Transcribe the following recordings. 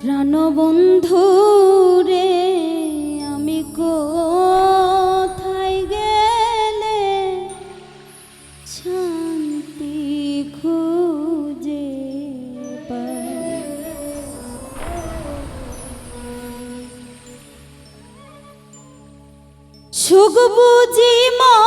প্রাণবন্ধু রে আমি কোথায় গেলে শান্তি সুখ বুঝি মা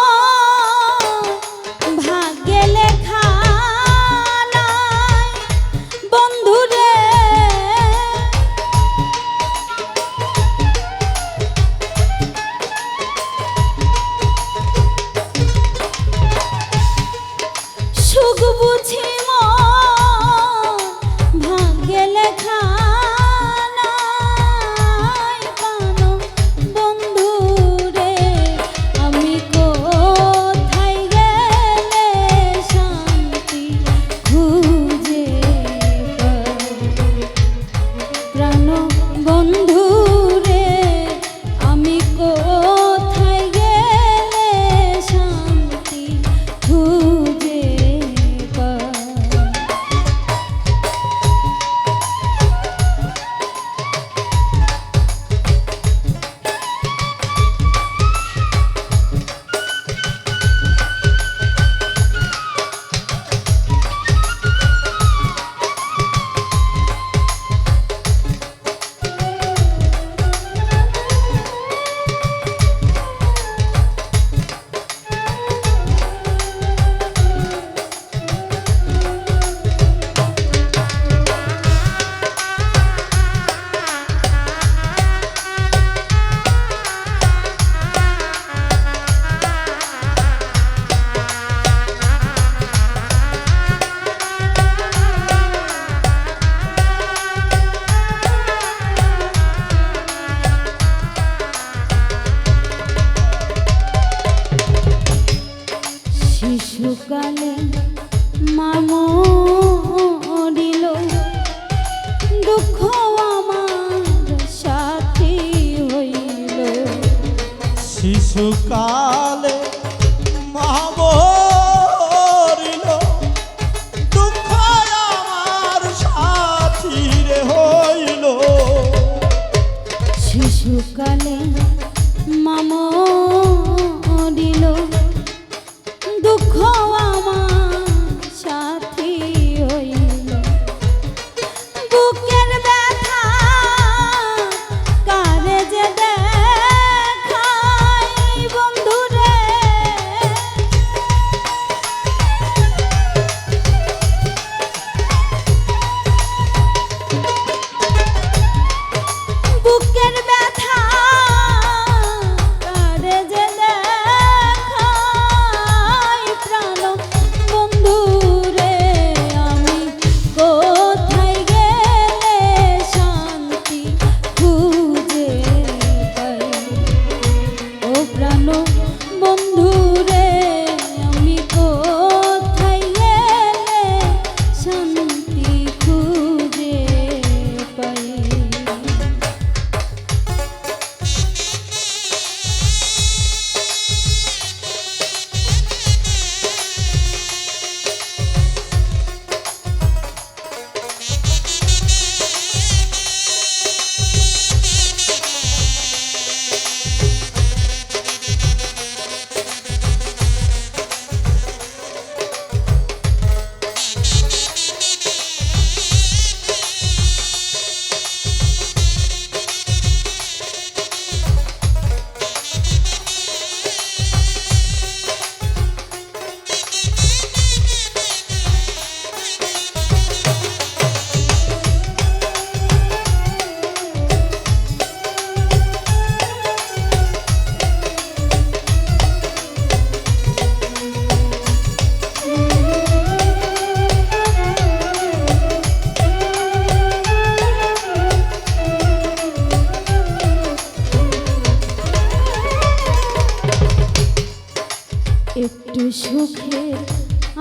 মামরিল দুঃখ আমার সাথী হইল। শিশুকালে মহাবরিল দুঃখ আমার সাথীরে হইল। শিশুকালে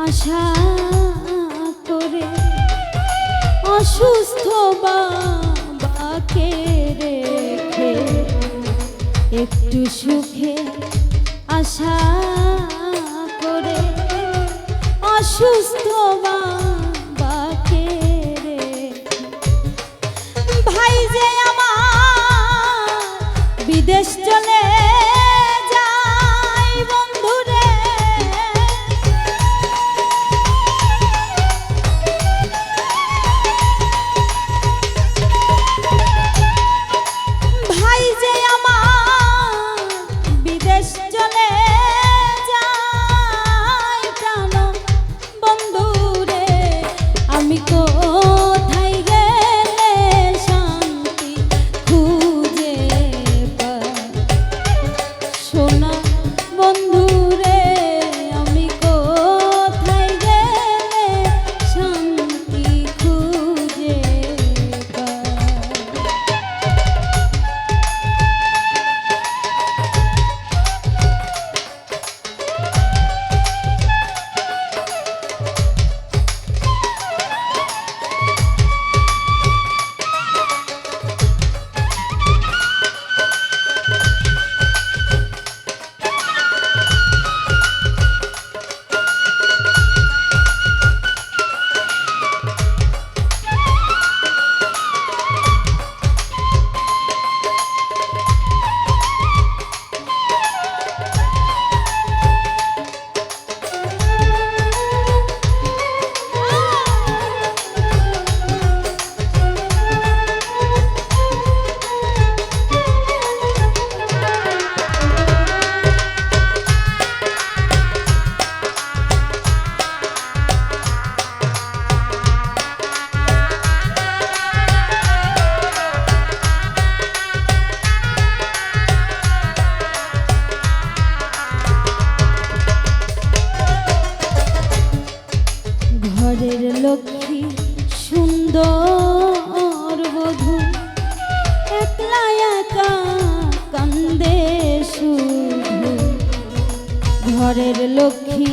আশা করে অসুস্থ বাবাকে রেখে একটু সুখে আশা করে, অসুস্থ বাবাকে ভাই যে আমার বিদেশ চলে ঘরের লক্ষ্মী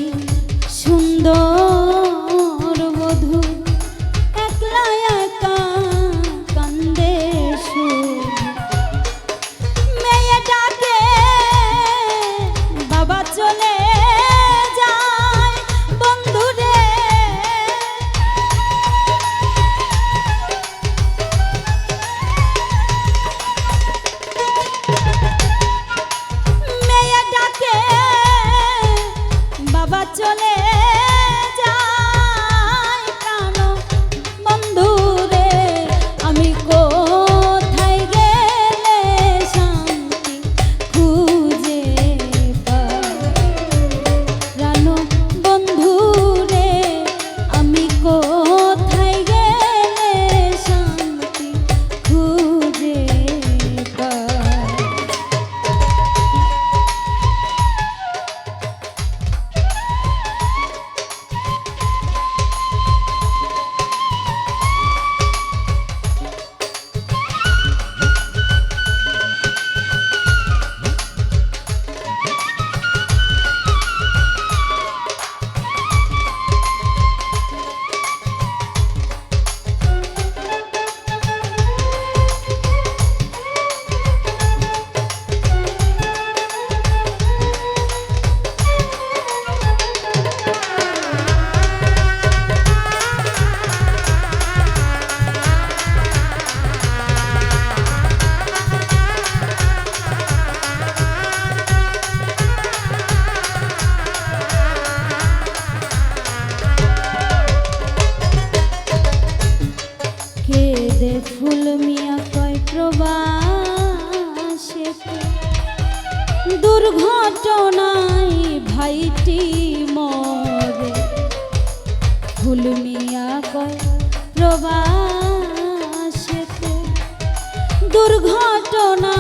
সুন্দর। ভালোবাসে দুর্ঘটনায় ভাইটি মরে। ভুলমিয়া কয় প্রবাসেতে। দুর্ঘটনা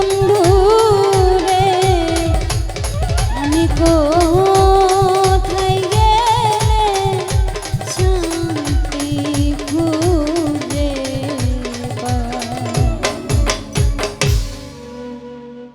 বন্ধু